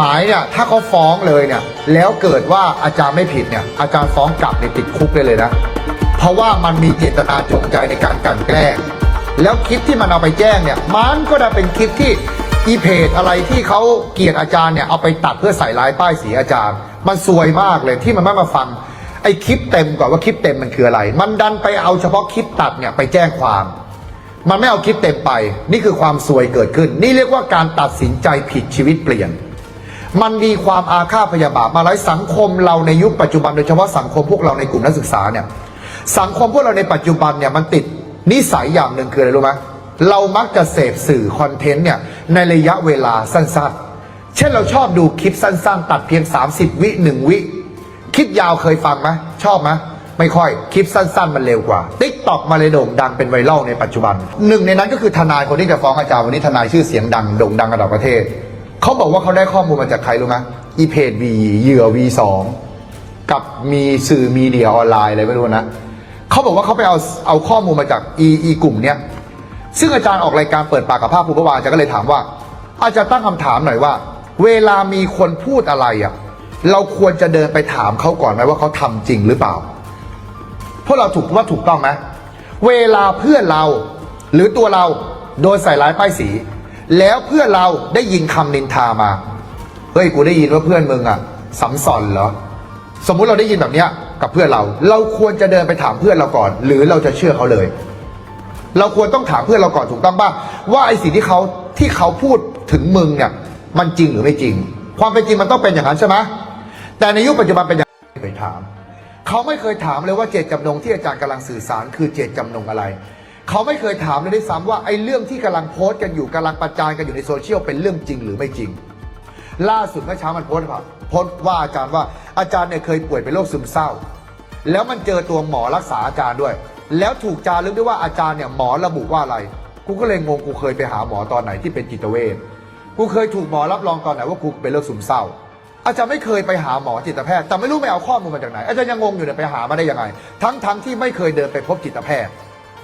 หมายเนี่ยถ้าเขาฟ้องเลยเนี่ยแล้วเกิดว่าอาจารย์ไม่ผิดเนี่ยอาจารย์ฟ้องกลับในยติดคุกเลยเลยนะ เพราะว่ามันมีเจตนาจงใจในการกันแกล้ง แล้วคลิปที่มันเอาไปแจ้งเนี่ยมันก็จะเป็นคลิปที่อีเพจอะไรที่เขาเกลียดอาจารย์เนี่ยเอาไปตัดเพื่อใส่ร้ายป้ายสีอาจารย์ มันซวยมากเลยที่มันไม่มาฟังไอ้คลิปเต็มก่อนว่าคลิปเต็มมันคืออะไร มันดันไปเอาเฉพาะคลิปตัดเนี่ยไปแจ้งความ มันไม่เอาคลิปเต็มไป นี่คือความซวยเกิดขึ้น นี่เรียกว่าการตัดสินใจผิดชีวิตเปลี่ยน มันมีความอาฆาตพยาบาทมาหลายสังคมเราในยุคปัจจุบันโดยเฉพาะสังคมพวกเราในกลุ่มนักศึกษาเนี่ยสังคมพวกเราในปัจจุบันเนี่ยมันติดนิสัยอย่างหนึ่งคืออะไรรู้ไหมเรามักจะเสพสื่อคอนเทนต์เนี่ยในระยะเวลาสั้นๆ เช่นเราชอบดูคลิปสั้นๆ ตัดเพียง 30 วิหนึ่งวิ คลิปยาวเคยฟังไหมชอบไหมไม่ค่อยคลิปสั้น ๆ มันเร็วกว่าติ๊กตอกมาเลยโด่งดังเป็นไวรัลในปัจจุบัน หนึ่งในนั้นก็คือทนายคนที่จะฟ้องอาจารย์วันนี้ทนายชื่อเสียงดังโด่งดังระดับประเทศ เขาบอกว่าเขาได้ข้อมูลมาจากใครรู้ไหมอีเพจวีเหยื่อ V2 กับมีสื่อมีเดียออนไลน์อะไรไม่รู้นะเขาบอกว่าเขาไปเอาเอาข้อมูลมาจากอีอีกลุ่มเนี้ยซึ่งอาจารย์ออกรายการเปิดปากกับภาคภูมิเมื่อวานอาจารย์ก็เลยถามว่า อาจารย์ตั้งคำถามหน่อยว่า เวลามีคนพูดอะไรอะ เราควรจะเดินไปถามเขาก่อนไหมว่าเขาทำจริงหรือเปล่าพวกเราถูกว่าถูกต้องไหมเวลาเพื่อนเราหรือตัวเราโดนใส่ร้ายป้ายสี แล้วเพื่อนเราได้ยินคำนินทามา เฮ้ยกูได้ยินว่าเพื่อนมึงอะสำสอนเหรอ สมมุติเราได้ยินแบบเนี้ยกับเพื่อนเรา เราควรจะเดินไปถามเพื่อนเราก่อน หรือเราจะเชื่อเขาเลย เราควรต้องถามเพื่อนเราก่อนถูกต้องป่ะว่าไอ้สิ่งที่เขาที่เขาพูดถึงมึงเนี่ยมันจริงหรือไม่จริง ความเป็นจริงมันต้องเป็นอย่างนั้นใช่ไหมแต่ในยุคปัจจุบันเป็นอย่างไรไม่เคยถาม เขาไม่เคยถามเลยว่าเจตจำนงที่อาจารย์กำลังสื่อสารคือเจตจำนงอะไร เขาไม่เคยถามเลยด้วยซ้ำว่าไอ้เรื่องที่กำลังโพสต์กันอยู่กำลังประจานกันอยู่ในโซเชียลเป็นเรื่องจริงหรือไม่จริง ล่าสุดเมื่อเช้ามันโพสต์ครับโพสต์ว่าอาจารย์ว่าอาจารย์เนี่ยเคยป่วยเป็นโรคซึมเศร้า แล้วมันเจอตัวหมอรักษาอาจารย์ด้วย แล้วถูกจารึกด้วยว่าอาจารย์เนี่ยหมอระบุว่าอะไร กูก็เลยงงกูเคยไปหาหมอตอนไหนที่เป็นจิตเวชกูเคยถูกหมอรับรองตอนไหนว่ากูเป็นโรคซึมเศร้าอาจารย์ไม่เคยไปหาหมอจิตแพทย์แต่ไม่รู้ไปเอาข้อมูลมาจากไหนอาจารย์ยังงงอยู่เนี่ยไปหามาได้ยังไง ทั้งทั้งที่ไม่เคยเดินไปพบจิตแพทย์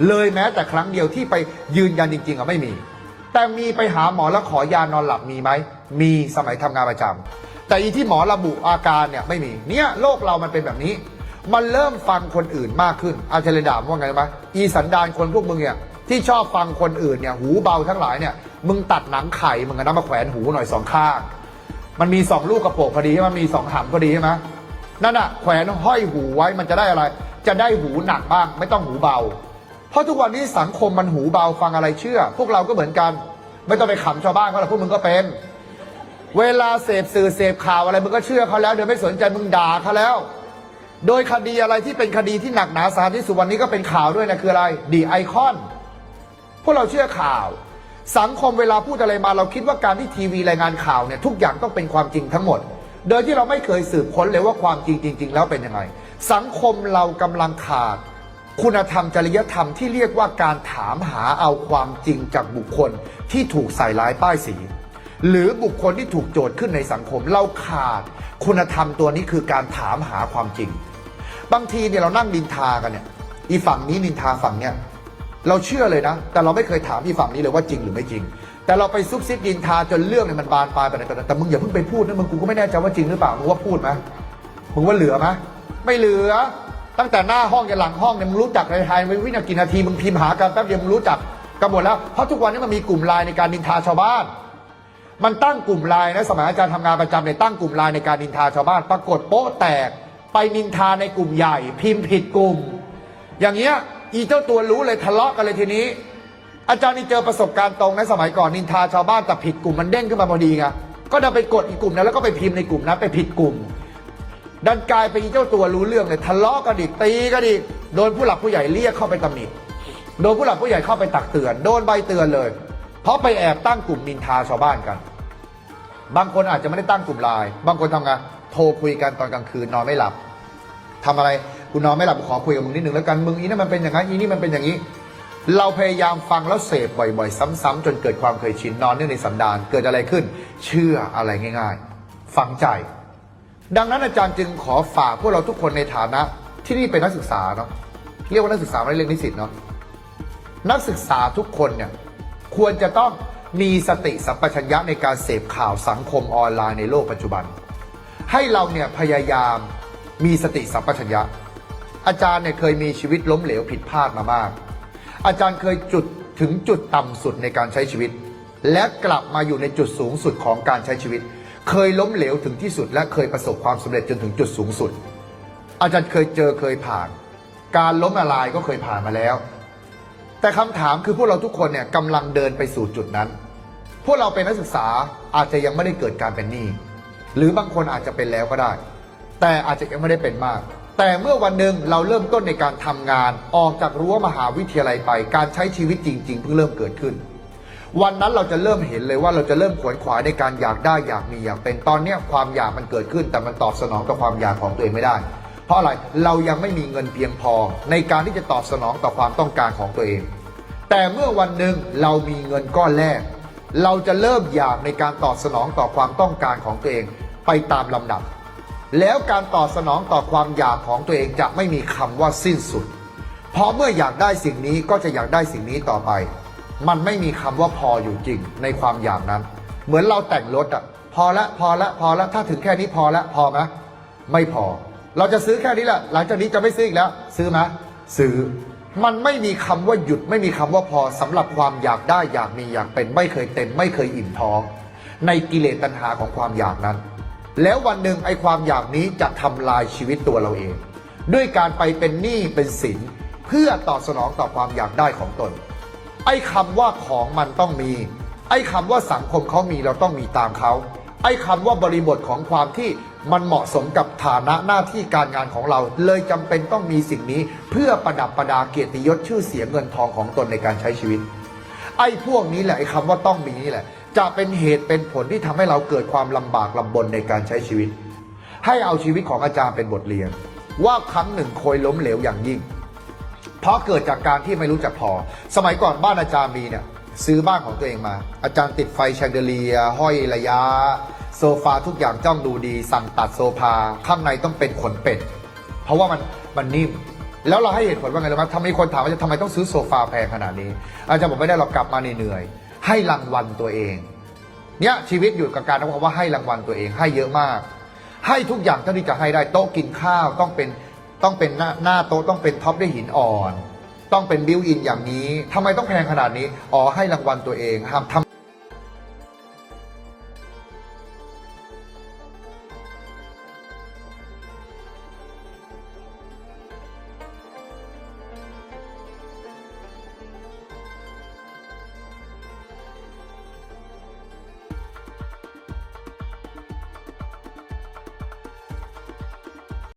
เลยแม้แต่ครั้งเดียวที่ไปยืนยันจริงๆอะไม่มี แต่มีไปหาหมอแล้วขอยานอนหลับมีไหม มีสมัยทำงานประจำแต่อีที่หมอระบุอาการเนี่ยไม่มี เนี่ยโลกเรามันเป็นแบบนี้ มันเริ่มฟังคนอื่นมากขึ้น อาจารย์เลด่าว่าไงรู้ไหมอีสันดานคนพวกมึงเนี่ยที่ชอบฟังคนอื่นเนี่ยหูเบาทั้งหลายเนี่ยมึงตัดหนังไข่มึงกันนะมาแขวนหูหน่อยสองข้าง มันมีสองลูกกระโปรงพอดีใช่ไหมมีสองหำพอดีใช่ไหมนั่นอะแขวนห้อยหูไว้มันจะได้อะไร จะได้หูหนักบ้าง ไม่ต้องหูเบา ราะทุกวันนี้สังคมมันหูเบาฟังอะไรเชื่อ พวกเราก็เหมือนกัน ไม่ต้องไปขำชาวบ้านเขาหรอกพวกมึงก็เป็น เวลาเสพสื่อเสพข่าวอะไรมึงก็เชื่อเขาแล้วเดี๋ยวไม่สนใจมึงด่าเขาแล้ว โดยคดีอะไรที่เป็นคดีที่หนักหนาสาหัสที่สุดวันนี้ก็เป็นข่าวด้วยนะคืออะไรดีไอคอนพวกเราเชื่อข่าว สังคมเวลาพูดอะไรมาเราคิดว่าการที่ทีวีรายงานข่าวเนี่ยทุกอย่างต้องเป็นความจริงทั้งหมด โดยที่เราไม่เคยสืบค้นเลยว่าความจริงจริง ๆ แล้วเป็นยังไง สังคมเรากำลังขาด คุณธรรมจริยธรรมที่เรียกว่าการถามหาเอาความจริงจากบุคคลที่ถูกใส่ร้ายป้ายสี หรือบุคคลที่ถูกโจทย์ขึ้นในสังคมเราขาด คุณธรรมตัวนี้คือการถามหาความจริง บางทีเนี่ยเรานั่งนินทากันเนี่ยอีฝั่งนี้นินทาฝั่งเนี่ยเราเชื่อเลยนะ แต่เราไม่เคยถามอีฝั่งนี้เลยว่าจริงหรือไม่จริง แต่เราไปซุบซิบดินทาจนเรื่องเนี่ยมันบานปลายไปไหนต่อไหนแต่มึงอย่าเพิ่งไปพูดนะมึงกูก็ไม่แน่ใจว่าจริงหรือเปล่ามึงว่าพูดไหมมึงว่าเหลือไหมไม่เหลือ ตั้งแต่หน้าห้องยันหลังห้องเนี่ยมึงรู้จักในไทยไม่วินาทีนาทีมึงพิมพ์หากันแป๊บเดียวมึงรู้จักกันหมดแล้วเพราะทุกวันนี้มันมีกลุ่มไลน์ในการดินทาชาวบ้าน มันตั้งกลุ่มไลน์นะสมัยอาจารย์ทำงานประจำเนี่ยตั้งกลุ่มไลน์ในการนินทาชาวบ้าน ปรากฏโป๊ะแตกไปนินทาในกลุ่มใหญ่ พิมพ์ผิดกลุ่ม อย่างเงี้ยอีเจ้าตัวรู้เลยทะเลาะกันเลยทีนี้ อาจารย์นี่เจอประสบการณ์ตรงนะสมัยก่อนนินทาชาวบ้านแต่ผิดกลุ่มมันเด้งขึ้นมาพอดีไงก็ดันไปกดอีกกลุ่มนั้นแล้วก็ไปพิมพ์ในกลุ่มนั้นไปผิดกลุ่ม ดันกลายเป็นเจ้าตัวรู้เรื่องเลยทะเลาะกันอีกตีกันอีกโดนผู้หลักผู้ใหญ่เรียกเข้าไปตำหนิโดนผู้หลักผู้ใหญ่เข้าไปตักเตือน โดนใบเตือนเลย เพราะไปแอบตั้งกลุ่มนินทาชาวบ้านกัน บางคนอาจจะไม่ได้ตั้งกลุ่มไลน์บางคนทำไงโทรคุยกันตอนกลางคืนนอนไม่หลับทำอะไรกูนอนไม่หลับขอคุยกับมึงนิดหนึ่งแล้วกันมึงอีนั่มันเป็นอย่างนั้นอีนี่มันเป็นอย่างนี้ เราพยายามฟังแล้วเสพบ่อย ๆ ซ้ำๆจนเกิดความเคยชินนอนเนื่องในสันดานเกิดอะไรขึ้น เชื่ออะไรง่ายๆฝังใจ ดังนั้นอาจารย์จึงขอฝากพวกเราทุกคนในฐานะ ที่นี่เป็นนักศึกษาเนาะเรียกว่านักศึกษาไม่ได้เรียกนิสิตเนาะนักศึกษาทุกคนเนี่ยควรจะต้องมีสติสัมปชัญญะในการเสพข่าวสังคมออนไลน์ในโลกปัจจุบัน ให้เราเนี่ยพยายามมีสติสัมปชัญญะ อาจารย์เนี่ยเคยมีชีวิตล้มเหลวผิดพลาดมามาก อาจารย์เคยจุดถึงจุดต่ำสุดในการใช้ชีวิต และกลับมาอยู่ในจุดสูงสุดของการใช้ชีวิต เคยล้มเหลวถึงที่สุดและเคยประสบความสำเร็จจนถึงจุดสูงสุด อาจารย์เคยเจอเคยผ่าน การล้มละลายก็เคยผ่านมาแล้ว แต่คำถามคือพวกเราทุกคนเนี่ยกำลังเดินไปสู่จุดนั้น พวกเราเป็นนักศึกษาอาจจะยังไม่ได้เกิดการเป็นหนี้หรือบางคนอาจจะเป็นแล้วก็ได้ แต่อาจจะยังไม่ได้เป็นมาก แต่เมื่อวันหนึ่งเราเริ่มต้นในการทำงานออกจากรั้วมหาวิทยาลัยไป การใช้ชีวิตจริง ๆ เพิ่งเริ่มเกิดขึ้น วันนั้นเราจะเริ่มเห็นเลยว่าเราจะเริ่มขวนขวายในการอยากได้อยากมีอยากเป็นตอนเนี้ยความอยากมันเกิดขึ้น แต่มันตอบสนองต่อความอยากของตัวเองไม่ได้ เพราะอะไรเรายังไม่มีเงินเพียงพอ ในการที่จะตอบสนองต่อความต้องการของตัวเอง แต่เมื่อวันหนึ่งเรามีเงินก้อนแรก เราจะเริ่มอยากในการตอบสนองต่อความต้องการของตัวเองไปตามลำดับ แล้วการตอบสนองต่อความอยากของตัวเองจะไม่มีคำว่าสิ้นสุด เพราะเมื่ออยากได้สิ่งนี้ก็จะอยากได้สิ่งนี้ต่อไป มันไม่มีคำว่าพออยู่จริงในความอยากนั้น เหมือนเราแต่งรถอะพอละพอละพอละถ้าถึงแค่นี้พอละพอไหมไม่พอ เราจะซื้อแค่นี้แหละหลังจากนี้จะไม่ซื้ออีกแล้ว ซื้อไหมซื้อมันไม่มีคำว่าหยุดไม่มีคำว่าพอสำหรับความอยากได้อยากมีอยากเป็น ไม่เคยเต็ม ไม่เคยอิ่มท้อง ในกิเลสตัณหาของความอยากนั้น แล้ววันหนึ่งไอ้ความอยากนี้จะทำลายชีวิตตัวเราเอง ด้วยการไปเป็นหนี้เป็นสินเพื่อตอบสนองต่อความอยากได้ของตน ไอ้คำว่าของมันต้องมี ไอ้คำว่าสังคมเขามีเราต้องมีตามเขา ไอ้คำว่าบริบทของความที่มันเหมาะสมกับฐานะหน้าที่การงานของเรา เลยจำเป็นต้องมีสิ่งนี้ เพื่อประดับประดาเกียรติยศชื่อเสียงเงินทองของตนในการใช้ชีวิต ไอ้พวกนี้แหละไอ้คำว่าต้องมีนี่แหละ จะเป็นเหตุเป็นผลที่ทำให้เราเกิดความลำบากลำบนในการใช้ชีวิต ให้เอาชีวิตของอาจารย์เป็นบทเรียน ว่าครั้งหนึ่งเคยล้มเหลวอย่างยิ่ง เพราะเกิดจากการที่ไม่รู้จักพอ สมัยก่อนบ้านอาจารย์มีเนี่ยซื้อบ้านของตัวเองมา อาจารย์ติดไฟแชงเดเลีย ห้อยระยะ โซฟาทุกอย่างจ้องดูดี สั่งตัดโซฟาข้างในต้องเป็นขนเป็ดเพราะว่ามันมันนิ่ม แล้วเราให้เหตุผลว่าไงรู้ไหมทำไมคนถามว่าจะทำไมต้องซื้อโซฟาแพงขนาดนี้ อาจารย์บอกไม่ได้เรากลับมาเหนื่อย ให้รางวัลตัวเองเนี่ยชีวิตอยู่กับการต้องบอกว่าให้รางวัลตัวเองให้เยอะมาก ให้ทุกอย่างเท่าที่จะให้ได้โต๊ะกินข้าวต้องเป็น ต้องเป็นหน้าหน้าโต๊ะต้องเป็นท็อปด้วยหินอ่อน ต้องเป็นบิวอินอย่างนี้ทำไมต้องแพงขนาดนี้ อ๋อให้รางวัลตัวเองทำท